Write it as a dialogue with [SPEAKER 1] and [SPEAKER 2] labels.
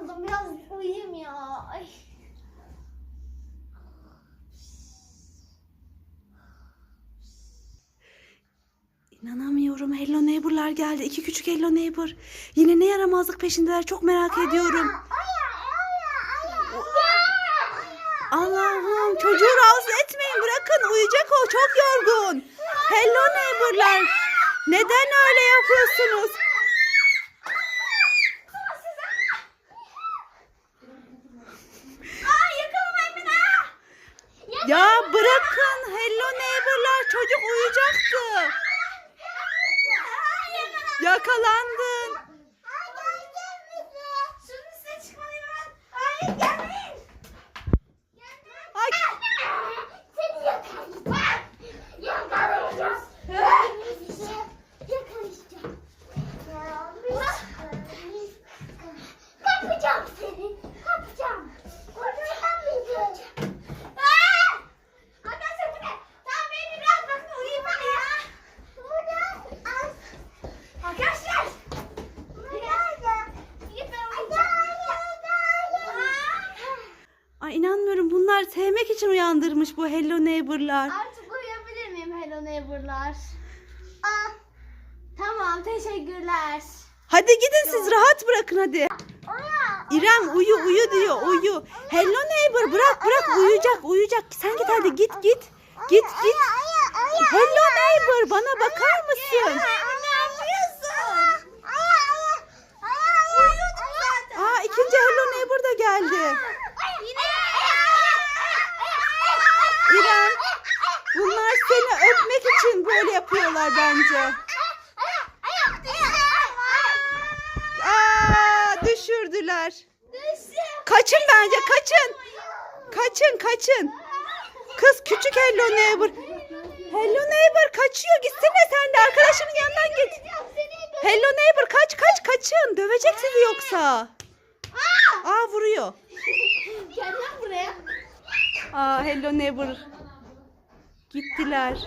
[SPEAKER 1] yoruldum. Biraz uyuyayım ya. Ay.
[SPEAKER 2] İnanamıyorum. Hello Neighbor'lar geldi. İki küçük Hello Neighbor. Yine ne yaramazlık peşindeler. Çok merak ediyorum. Allah'ım çocuğu rahatsız etmeyin. Bırakın uyuyacak o. Çok yorgun. Hello Neighbor'lar. Neden öyle yapıyorsunuz?
[SPEAKER 1] Aa yakalamayın beni. aa!
[SPEAKER 2] Ya bırakın. Hello Neighbor'lar. Çocuk uyuyacaktı.
[SPEAKER 1] Aa, yakala.
[SPEAKER 2] Yakalandın.
[SPEAKER 1] Şunun üstüne çıkmalıyım ben. Hayır gelmeyin.
[SPEAKER 2] Ay inanmıyorum. Bunlar sevmek için uyandırmış bu Hello Neighbor'lar.
[SPEAKER 1] Artık uyuyabilir miyim Hello Neighbor'lar? Aa, tamam teşekkürler.
[SPEAKER 2] Hadi gidin siz rahat bırakın hadi. İrem uyu uyu diyor uyu. Hello neighbor bırak bırak uyuyacak uyuyacak. Sen git hadi git git. Git git. Hello neighbor bana bakar mısın?
[SPEAKER 1] Ne yapıyorsun? Uyuyordum zaten.
[SPEAKER 2] Aa ikinci hello neighbor da geldi.
[SPEAKER 1] Yine.
[SPEAKER 2] İrem bunlar seni öpmek için böyle yapıyorlar bence. Aa düşürdüler. Kaçın bence kaçın. Kaçın kaçın. Kız küçük hello neighbor. Hello neighbor kaçıyor gitsene sen de arkadaşının yanından git. Hello neighbor kaç kaç kaçın. Dövecek sizi yoksa. Aa vuruyor.
[SPEAKER 1] Gel lan buraya.
[SPEAKER 2] Aa hello neighbor. Gittiler.